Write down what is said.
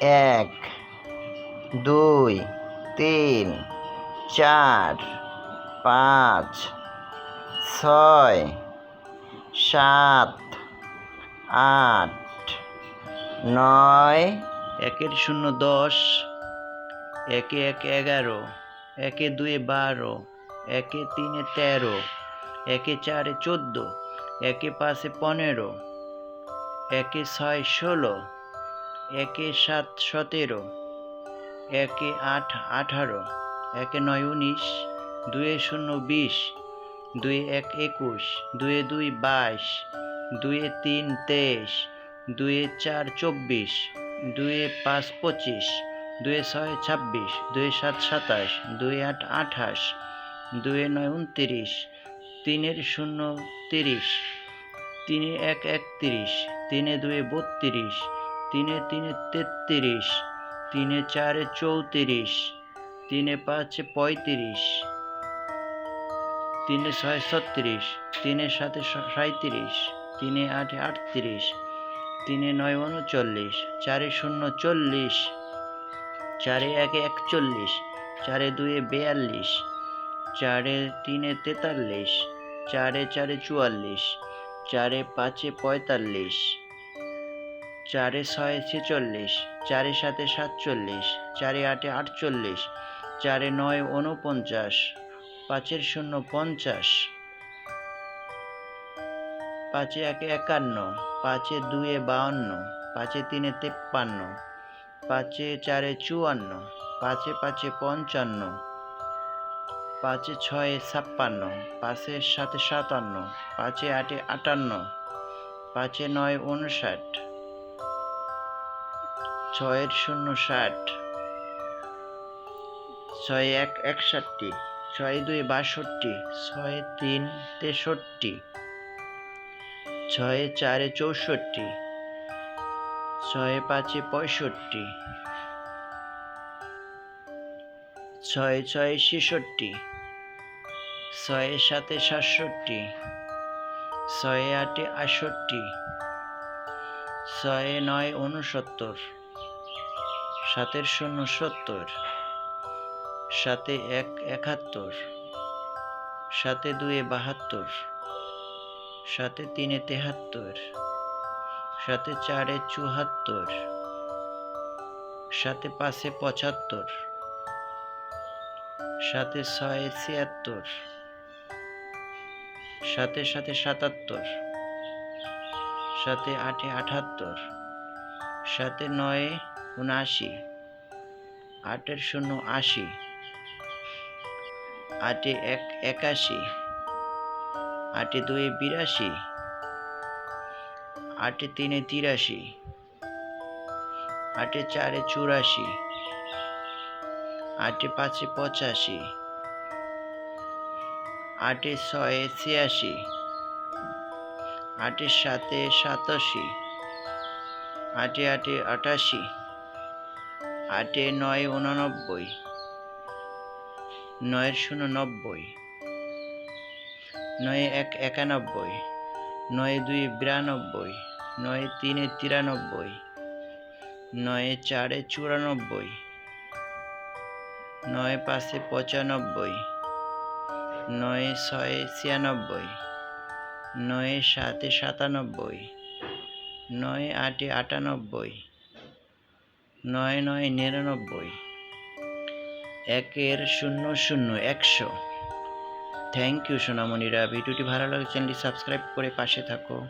এক, দুই, তিন, চার, পাঁচ, ছয়, সাত, আট, নয়, একের শূন্য দশ, একে এক এগারো, একে দুয়ে বারো, একে তিনে তেরো, একে চারে চোদ্দ, একে পাঁচে পনেরো, একে ছয় ষোলো একে সাত সতেরো, একে আট আঠারো, একে নয় উনিশ, দুয়ে শূন্য বিশ দুই এক একুশ, দুয়ে দুই বাইশ, দুয়ে তিন তেইশ, দুয়ে চার চব্বিশ, দুয়ে পাঁচ পঁচিশ, দুয়ে ছয় ছাব্বিশ, দুয়ে সাত সাতাশ দুই আট আঠাশ, দুয়ে নয় উনতিরিশ, তিনের শূন্য তিরিশ, তিনে এক একত্রিশ, তিনে দুয়ে বত্রিশ তিনে তিনে তেত্রিশ, তিনে চারে চৌত্রিশ, তিনে পাঁচে পঁয়ত্রিশ, তিনে ছয় ছত্রিশ, তিনে সাতে স- সাঁইত্রিশ, তিনে আটে আটত্রিশ, তিনে নয় উনচল্লিশ, চারে শূন্য চল্লিশ, চারে একে একচল্লিশ, চারে দুয়ে বেয়াল্লিশ, চারে তিনে তেতাল্লিশ, চারে চারে চুয়াল্লিশ, চারে পাঁচে পঁয়তাল্লিশ চারে ছয় ছেচল্লিশ, চারে সাতে সাতচল্লিশ, চারে আটে আটচল্লিশ, চারে নয় উনপঞ্চাশ পাঁচের শূন্য পঞ্চাশ, পাঁচে একে একান্ন, পাঁচে দুয়ে বাউন্ন, পাঁচে তিনে তেপ্পান্ন, পাঁচে চারে চুয়ান্ন, পাঁচে পাঁচে পঞ্চান্ন, পাঁচে ছয়ে ছাপ্পান্ন, পাঁচে সাতে সাতান্ন, পাঁচে আটে আটান্ন, পাঁচে নয় উনষাট ছয়ের শূন্য ষাট। ছয় এক, একষট্টি। ছয় দুই, বাষট্টি। ছয় তিন, তেষট্টি। ছয় চারে চৌষট্টি। ছয় পাঁচে পঁয়ষট্টি। ছয় ছয় ছেষট্টি। ছয় সাতে সাতষট্টি। ছয় আটে আটষট্টি। ছয় নয় উনসত্তর সাতের শূন্য সত্তর, সাতে এক একাত্তর, সাতে দুয়ে বাহাত্তর, সাতে তিনে তেহাত্তর, সাতে চারে চুহাত্তর, সাতে পাঁচে পঁচাত্তর, সাতে ছয়ে ছিয়াত্তর, সাতে সাথে সাতাত্তর, সাতে আটে আঠাত্তর, সাতে নয়ে উনআশি আটের শূন্য আশি, আটে এক একাশি, আটে দুয়ে বিরাশি, আটে তিনে তিরাশি, আটে চারে চুরাশি, আটে পাঁচে পঁচাশি, আটে ছয়ে ছিয়াশি, আটে সাতে সাতাশি, আটে আটে আটাশি আটে নয় উননব্বই নয়ের শূন্য নব্বই। নয় এক একানব্বই। নয় দুই বিরানব্বই। নয় তিনে তিরানব্বই। নয় চারে চুরানব্বই। নয় পাঁচে পঁচানব্বই। নয় ছয়ে ছিয়ানব্বই। নয় সাতে সাতানব্বই। নয় আটে আটানব্বই। নয় নয় নিরানব্বই। একের শূন্য শূন্য একশো। থ্যাংক ইউ সোনামণিরা। ভিডিওটি ভালো লাগে চ্যানেলটি সাবস্ক্রাইব করে পাশে থাকো।